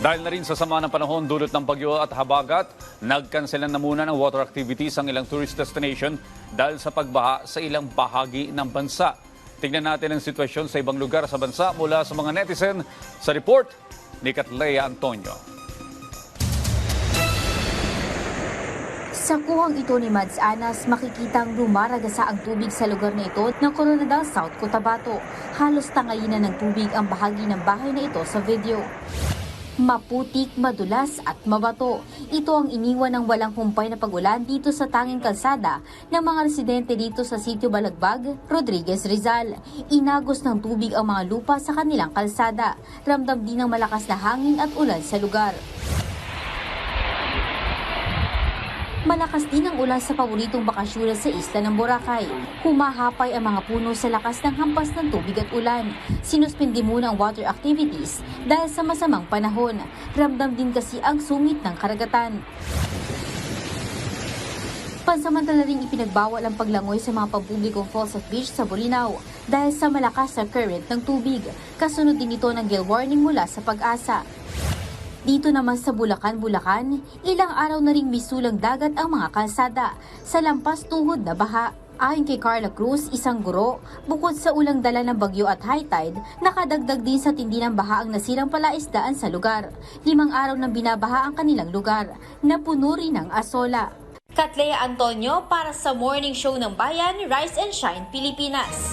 Dahil na rin sa sama ng panahon dulot ng bagyo at habagat, nagkanselan na muna ng water activities ang ilang tourist destination dahil sa pagbaha sa ilang bahagi ng bansa. Tingnan natin ang sitwasyon sa ibang lugar sa bansa mula sa mga netizen sa report ni Katlea Antonio. Sa kuhang ito ni Mads Anas, makikitang lumaragasa ang tubig sa lugar na ito ng Coronadal South, Cotabato. Halos tangayin na ng tubig ang bahagi ng bahay na ito sa video. Maputik, madulas at mabato. Ito ang iniwan ng walang humpay na pagulan dito sa tanging kalsada ng mga residente dito sa sitio Balagbag, Rodriguez Rizal. Inagos ng tubig ang mga lupa sa kanilang kalsada. Ramdam din ng malakas na hangin at ulan sa lugar. Malakas din ang ulan sa paboritong bakasyonan sa isla ng Boracay. Humahapay ang mga puno sa lakas ng hampas ng tubig at ulan. Sinuspindi muna ang water activities dahil sa masamang panahon. Ramdam din kasi ang sungit ng karagatan. Pansamantala ring ipinagbawal ang paglangoy sa mga pampublikong falls at beach sa Bolinao dahil sa malakas na current ng tubig. Kasunod din ito ng gale warning mula sa pag-asa. Dito naman sa Bulacan, Bulacan, ilang araw na ring misulang dagat ang mga kalsada sa lampas tuhod na baha. Ayon kay Carla Cruz, isang guro, bukod sa ulang dala ng bagyo at high tide, nakadagdag din sa tindi ng baha ang nasirang palaisdaan sa lugar. Limang araw nang binabaha ang kanilang lugar, na puno rin ng asola. Katlea Antonio para sa Morning Show ng Bayan, Rise and Shine, Pilipinas.